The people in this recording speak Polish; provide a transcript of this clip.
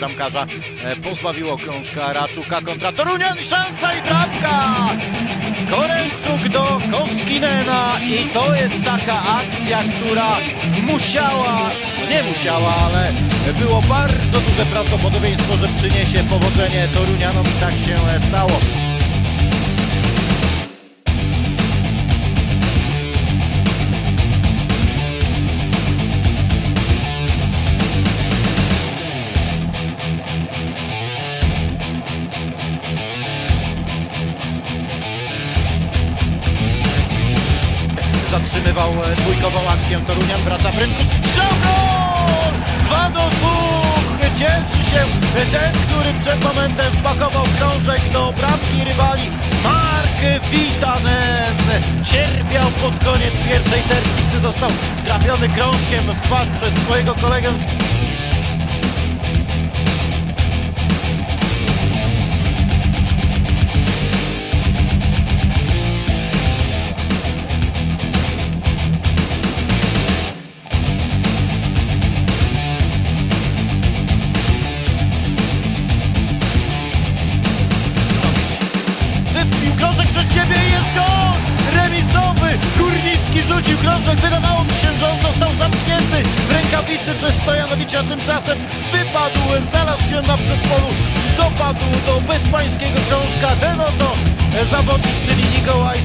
Bramkarza e, pozbawiło krążka Raczuka kontra Torunian, szansa i bramka! Koreńczuk do Koskinena i to jest taka akcja, która musiała, nie musiała, ale było bardzo duże prawdopodobieństwo, że przyniesie powodzenie Torunianom i tak się stało. Zatrzymywał e, dwójkową akcję Torunian, wraca w rynku, strzał gol! 2 do 2! Cieszy się ten, który przed momentem wpakował krążek do bramki rywali. Mark Vitanen cierpiał pod koniec pierwszej tercji, gdy został trafiony krążkiem w twarz przez swojego kolegę i jest gol! Remisowy! Górnicki rzucił krążek, wydawało mi się, że on został zamknięty w rękawicy przez Stojanowicza, tymczasem wypadł, znalazł się na przedpolu, dopadł do bezpańskiego krążka, ten oto zawodnik, czyli Mikołaj Syp.